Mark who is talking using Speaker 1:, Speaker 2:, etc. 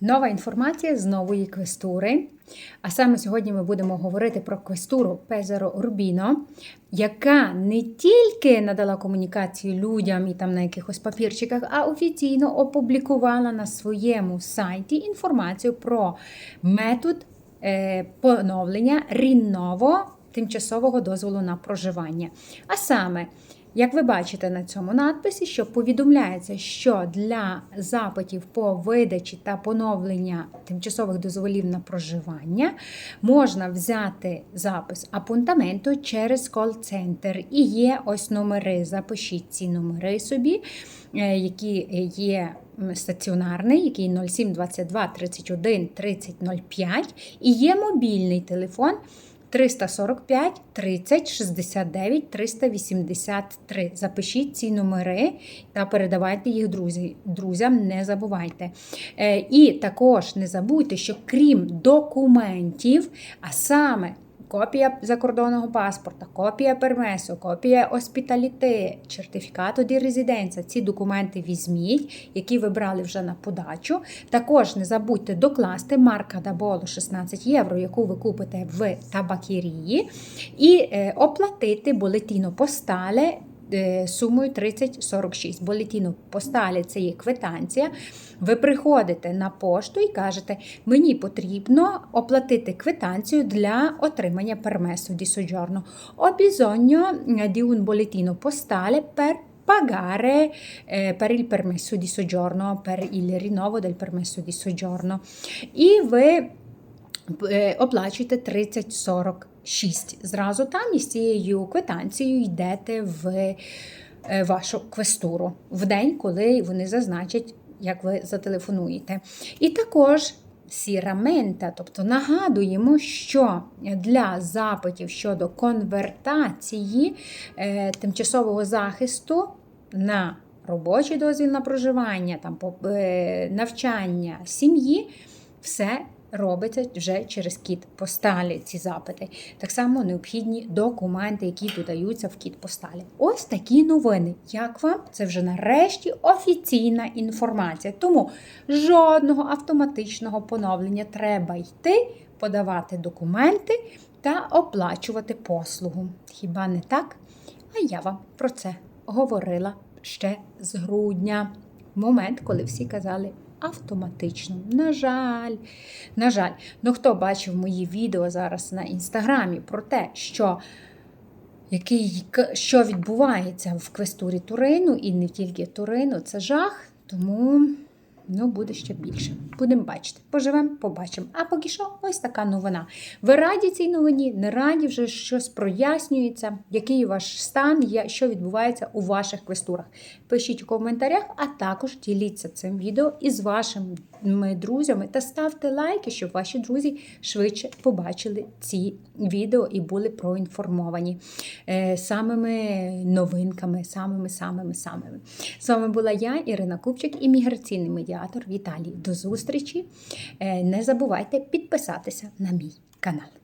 Speaker 1: Нова інформація з нової квестури. А саме сьогодні ми будемо говорити про квестуру Пезеро Урбіно, яка не тільки надала комунікацію людям і там на якихось папірчиках, а офіційно опублікувала на своєму сайті інформацію про метод е, поновлення рінново тимчасового дозволу на проживання. А саме, як ви бачите на цьому надписі, що повідомляється, що для запитів по видачі та поновлення тимчасових дозволів на проживання можна взяти запис апунтаменту через кол-центр. І є ось номери. Запишіть ці номери собі, е, які є стаціонарний, який 0722 31 30 05, і є мобільний телефон. 345 30 69 383. Запишіть ці номери та передавайте їх друзі, друзям, не забувайте. Е, І також не забудьте, що крім документів, а саме Копія закордонного паспорта, копія пермесу, копія оспіталіти, сертифікату ді резиденція. Ці документи візьміть, які ви брали вже на подачу. Також не забудьте докласти марка Даболу 16 євро, яку ви купите в табакірії, і е, оплатити булетіно постале Е, сумою 3046. Болетіну посталі це є квитанція. Ви приходите на пошту і кажете, мені потрібно оплатити квитанцію для отримання пермесу ді согgiorno. Ho bisogno di un bollettino е, пер per pagare eh, per il permesso di soggiorno, per il rinnovo del permesso di soggiorno. І ви е, оплачуєте 30-40 6 зразу там, із цією квитанцією йдете в е, вашу квестуру в день, коли вони зазначать, як ви зателефонуєте. І також. Сірамента, тобто нагадуємо, що для запитів щодо конвертації е, тимчасового захисту на робочий дозвіл на проживання, там е, навчання сім'ї, все робиться вже через кіт посталі ці запити. Так само необхідні документи, які додаються в кіт посталі. Ось такі новини. Як вам? Це вже нарешті офіційна інформація. Тому жодного автоматичного поновлення треба йти, подавати документи та оплачувати послугу. Хіба не так? А я вам про це говорила ще з грудня. Момент, коли всі казали автоматично. На жаль, на жаль, ну хто бачив мої відео зараз на інстаграмі про те, що який, що відбувається в квестурі Турину, і не тільки Турину, це жах, тому ну, буде ще більше. Будемо бачити. Поживемо, побачимо. А поки що, ось така новина. Ви раді цій новині? Не раді вже щось прояснюється, який ваш стан, що відбувається у ваших квестурах. Пишіть у коментарях, а також діліться цим відео із вашими друзями та ставте лайки, щоб ваші друзі швидше побачили ці відео і були проінформовані е, самими новинками, самими самими самими. З вами була я, Ірина Купчик, імміграційний медіатор в Віталій. До зустрічі! Е, не забувайте підписатися на мій канал.